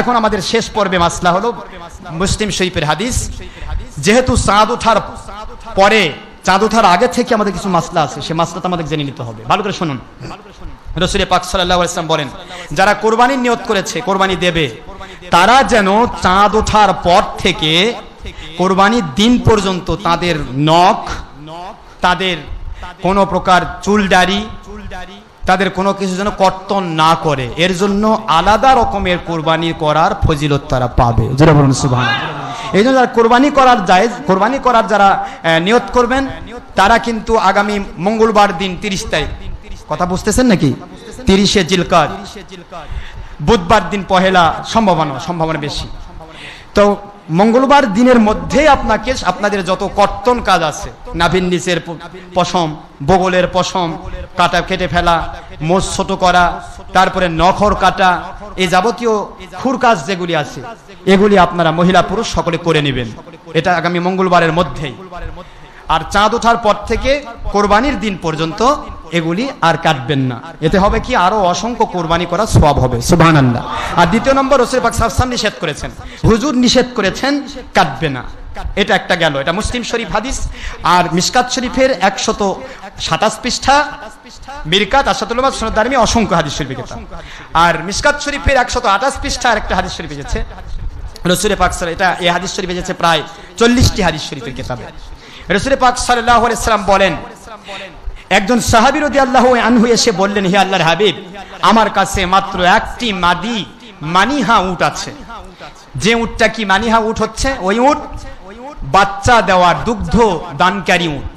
এখন আমাদের শেষ পর্বে মাসলা হলো মুসলিম শরীফের হাদিস। যেহেতু চাঁদ ওঠার পরে, চাঁদ ওঠার আগে থেকে আমাদের কিছু মাসলা আছে, সে মাসলাটা আমাদের জেনে নিতে হবে। ভালো করে শুনুন। রসুলের পাক সাল্লাহ ইসলাম বলেন, যারা কোরবানির নিয়ত করেছে, কোরবানি দেবে, তারা যেন চাঁদ ওঠার পর থেকে কোরবানির দিন পর্যন্ত তাদের নখ, তাদের কোনো প্রকার চুল দাড়ি তাদের কোনো কিছু যেন কর্তন না করে। এর জন্য আলাদা রকমের কোরবানি করার ফজিলত তারা পাবে। এই জন্য কোরবানি করার যায় কোরবানি করার যারা নিয়ত করবেন, তারা কিন্তু আগামী মঙ্গলবার দিন তিরিশ তারিখ, কথা বুঝতেছেন নাকি? তিরিশে জিলকার বুধবার দিন পহেলা সম্ভাবনা সম্ভাবনা বেশি। তো মঙ্গলবার দিনের মধ্যে আপনাকে, আপনাদের যত কর্তন কাজ আছে নাভিন নিচের পশম, বগলের পশম, কাটা কেটে ফেলা, মোষ ছোট করা, তারপরে নখর কাটা, এই যাবতীয় খুর কাজ যেগুলি আছে, এগুলি আপনারা মহিলা পুরুষ সকলে করে নেবেন। এটা আগামী মঙ্গলবারের মধ্যেই। আর চাঁদ ওঠার পর থেকে কোরবানির দিন পর্যন্ত এগুলি আর কাটবেন না। এতে হবে কি? আরও অসংখ্য কোরবানি করা সব হবে। আল্লাহ আর দ্বিতীয় নম্বর রসুল পাক সাহসান নিষেধ করেছেন। হুজুর নিষেধ করেছেন, কাটবে না। এটা একটা গেল। এটা মুসলিম শরীফ হাদিস। আর মিসকাত শরীফের একশত সাতাশ পৃষ্ঠা, মিরকাত আসাদুল্লাহ সনদারমি অসংখ্য হাদিস শরীফ আর মিসকাত শরীফের একশত আঠাশ পৃষ্ঠা আর একটা হাদিস শরীফ এসেছে রসুরে পাক সাল এটা এই হাদিস শরীফ এসেছে প্রায় চল্লিশটি হাদিস শরীফের কিতাবে। রসুরে পাক সাল্লাহ সাল্লাম বলেন একজন সাহাবি রদি আল্লাহ আনহু এসে বললেন, হে আল্লাহর হাবিব, আমার কাছে মাত্র একটি মাদি মানিহা উট আছে। যে উটটা কি মানিহা উট হচ্ছে? ওই উট বাচ্চা দেওয়ার দুগ্ধ দানকারী উট।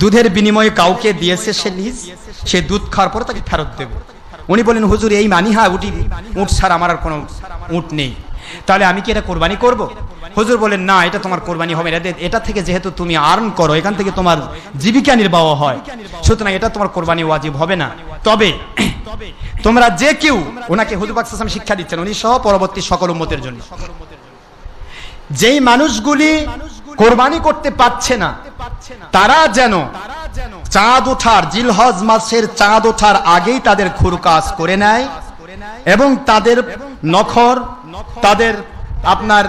দুধের বিনিময়ে কাউকে দিয়েছে সে লিজ, সে দুধ খাওয়ার পরে তাকে ফেরত দেবে। উনি বলেন হুজুর, এই মানিহা উটি, উট ছাড়া আমার আর কোনো উট নেই। তাহলে আমি কি এটা কোরবানি করব? হুজুর বলেন, না, এটা তোমার কোরবানি হবে না। এটা- থেকে যেহেতু তুমি আর্ন করো, এখান থেকে তোমার জীবিকা নির্বাহ হয়। সুতরাং এটা তোমার কোরবানি ওয়াজিব হবে না। তবে তোমরা যে কেউ ওনাকে হুজুর পাক সাল্লাল্লাহু আলাইহি ওয়াসাল্লাম শিক্ষা দিচ্ছেন, উনি সহ পরবর্তী সকল উম্মতের জন্য। যেই মানুষগুলি কোরবানি করতে পারছে না, তারা যেন চাঁদ ওঠার, জিলহজ মাসের চাঁদ ওঠার আগেই তাদের খুরকাজ করে নেয় এবং তাদের নখর, তাদের আপনার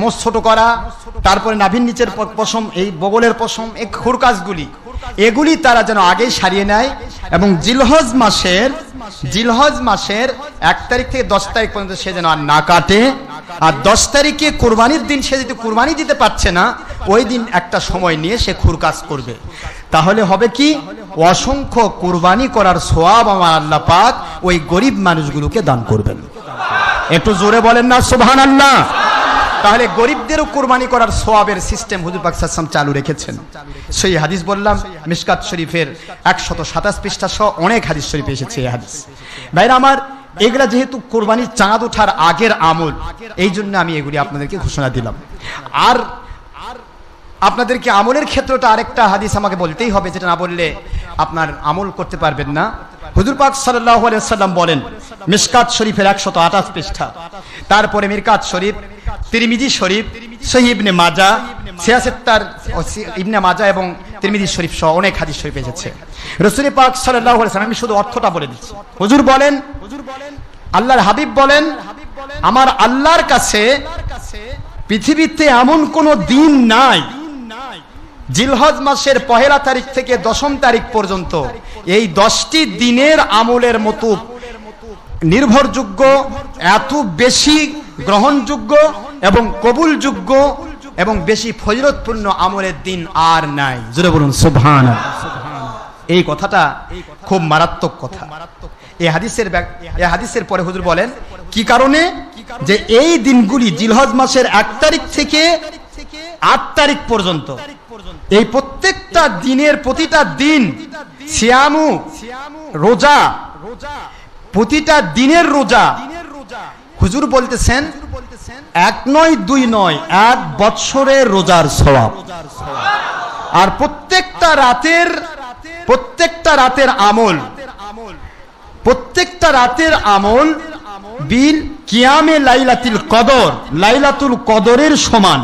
মোষ ছোট করা, তারপরে নাভির নিচের পশম, এই বগলের পশম, এই খুরকাজগুলি এগুলি তারা যেন আগেই সারিয়ে নেয় এবং জিলহজ মাসের জিলহজ মাসের এক তারিখ থেকে দশ তারিখ পর্যন্ত সে যেন আর না কাটে। আর দশ তারিখে কোরবানির দিন সে যদি কোরবানি দিতে পারছে না, ওই দিন একটা সময় নিয়ে সে খুরকাজ করবে। তাহলে হবে কি? অসংখ্য কোরবানি করার সোয়াব আমার আল্লাহ পাক ওই গরিব মানুষগুলোকে দান করবেন। একটু জোরে বলেন না সুবহান আল্লাহ তাহলে গরিবদেরও কোরবানি করার সোয়াবের সিস্টেম হুজুর পাক সাল্লাম চালু রেখেছেন। সেই হাদিস বললাম, মিশকাত শরীফের একশত সাতাশ পৃষ্ঠা সহ অনেক হাদিস শরীফে এসেছে এই হাদিস। ভাইরা আমার, এগুলা যেহেতু কোরবানির চাঁদ ওঠার আগের আমল, এই জন্য আমি এগুলি আপনাদেরকে ঘোষণা দিলাম। আর আপনাদেরকে আমলের ক্ষেত্রটা আরেকটা হাদিস আমাকে বলতেই হবে, যেটা না বললে আপনার আমল করতে পারবেন না। হুজুর পাক সাল্লাহ সাল্লাম বলেন, মিসকাত শরীফের একশত আঠাশ পৃষ্ঠা। তারপরে মিরকাত শরীফ, তিরমিজি শরীফ সহি ইবনে মাজা সিয়াসেত্তার ইবনে মাজা এবং তিরমিজি শরীফ সহ অনেক হাদিস শরীফ এসেছে। রসুল পাক সাল্লাহ সাল্লাম আমি শুধু অর্থটা বলে দিচ্ছি। হুজুর বলেন, আল্লাহর হাবিব বলেন, আমার আল্লাহর কাছে পৃথিবীতে এমন কোনো দিন নাই, জিলহজ মাসের পহেলা তারিখ থেকে দশম তারিখ পর্যন্ত এই দশটি দিনের আমলের মতো নির্ভরযোগ্য, এত বেশি গ্রহণযোগ্য এবং কবুলযোগ্য এবং বেশি ফজিলতপূর্ণ আমলের দিন আর নাই। জুড়ে বলুন সুবহান এই কথাটা খুব মারাত্মক কথা। এই হাদিসের এই হাদিসের পরে হুজুর বলেন, কি কারণে? যে এই দিনগুলি জিলহজ মাসের এক তারিখ থেকে আট তারিখ পর্যন্ত। এই প্রত্যেকটা দিনের প্রতিটা দিন সিয়ামু, রোজা, প্রতিটা দিনের রোজা। হুজুর বলতেছেন, এক নয়, দুই নয়, এক বৎসরের রোজার স্বভাব আর প্রত্যেকটা রাতের প্রত্যেকটা রাতের আমল, প্রত্যেকটা রাতের আমল বিল কিয়ামে লাইলাতুল কদর, লাইলাতুল কদরের সমান।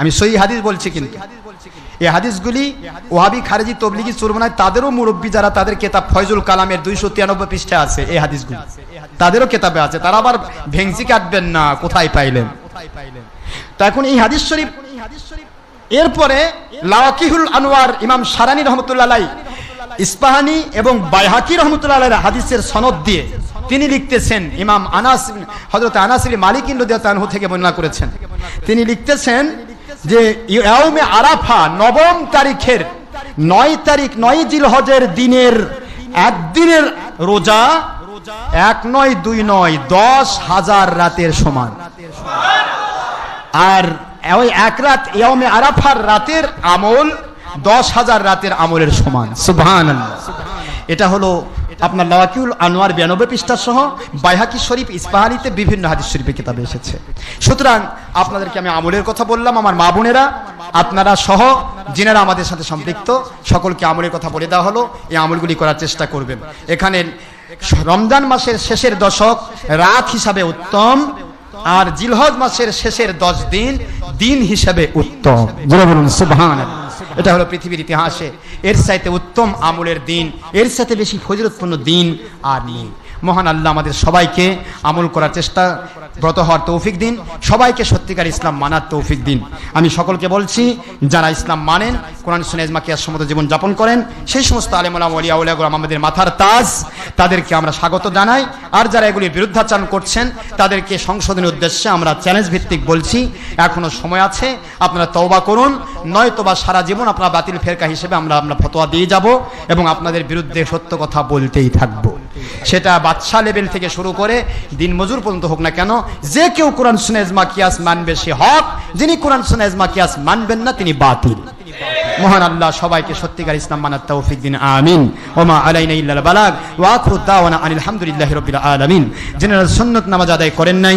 আমি সই হাদিস বলছি কিন্তু। এই হাদিসগুলি ওহাবি খারেজি তবলিগি চুরমনায় তাদেরও মুরব্বী যারা তাদের কেতাব ফয়জুল কালামের দুইশো তিরানব্বই পৃষ্ঠা আছে এই হাদিসগুলি। তাদেরও কেতাবে আছে। তারা আবার ভেংসি কাটবেন না কোথায় পাইলেন? তো এখন এই হাদিস শরীফ এরপরে লাওয়াকিহুল আনোয়ার ইমাম সারানি রহমতুল্লাহ ইস্পাহানি এবং বাইহাকি রহমতুল্লাহ হাদিসের সনদ দিয়ে তিনি লিখতেছেন ইমাম আনাস হজরত আনাসির মালিক ইন্দ্রদেতানহু থেকে বর্ণনা করেছেন। তিনি লিখতেছেন যে ইয়াউমে আরাফা নবম তারিখের নয় তারিখ, নয় জিলহজের দিনের একদিনের রোজা এক নয়, দুই নয়, দশ হাজার রাতের সমান। আর ওই এক রাত ইয়মে আরাফার রাতের আমল দশ হাজার রাতের আমলের সমান। সুবহান এটা হলো আপনার লাওয়াকিউল আনোয়ার বিরানব্বই পৃষ্ঠা সহ বাইহাকি শরীফ ইস্পাহানিতে বিভিন্ন হাদিস শরীফের কিতাবে এসেছে। সুতরাং আপনাদেরকে আমি আমলের কথা বললাম, আমার মা বোনেরা, আপনারা সহ যিনারা আমাদের সাথে সম্পৃক্ত, সকলকে আমলের কথা বলে দেওয়া হলো, এই আমলগুলি করার চেষ্টা করবেন। এখানে রমজান মাসের শেষের দশক রাত হিসাবে উত্তম, আর জিলহজ মাসের শেষের দশ দিন দিন হিসাবে উত্তম। এটা হলো পৃথিবীর ইতিহাসে। এর সাথে উত্তম আমলের দিন, এর সাথে বেশি ফজিলতপূর্ণ দিন আর নেই। মহান আল্লাহ আমাদের সবাইকে আমল করার চেষ্টা, ব্রত হওয়ার তৌফিক দিন, সবাইকে সত্যিকার ইসলাম মানার তৌফিক দিন। আমি সকলকে বলছি, যারা ইসলাম মানেন, কোরআন শুনে ইজমাকিয়ার সমত জীবন যাপন করেন, সেই সমস্ত আলেমুলাম ওলিয়া উলিয়াগুলাম আমাদের মাথার তাজ, তাদেরকে আমরা স্বাগত জানাই। আর যারা এগুলির বিরুদ্ধাচরণ করছেন, তাদেরকে সংশোধনের উদ্দেশ্যে আমরা চ্যালেঞ্জ ভিত্তিক বলছি। এখনও সময় আছে, আপনারা তওবা করুন নয়তো বা সারা জীবন আপনারা বাতিল ফেরকা হিসেবে আমরা আমরা ফতোয়া দিয়ে যাব এবং আপনাদের বিরুদ্ধে সত্য কথা বলতেই থাকব। সেটা বাদশাহ লেভেল থেকে শুরু করে দিন মজুর পর্যন্ত হোক না কেন, যে কেউ কোরআন সুনেজমা কিয়াস মানবে সে হক, যিনি কোরআন সুনেজমা কিয়াস মানবেন না, তিনি বাতিল। মহান আল্লাহ সবাইকে সত্যিকার ইসলাম মানার তৌফিক দিন, আমিন। ওমা আলাইনা ইল্লাল বালাগ, ওয়া আখরু দাওয়ানা আনিল হামদুলিল্লাহি রাব্বিল আলামিন। যিনারা সুন্নাত নামাজ আদায় করেন নাই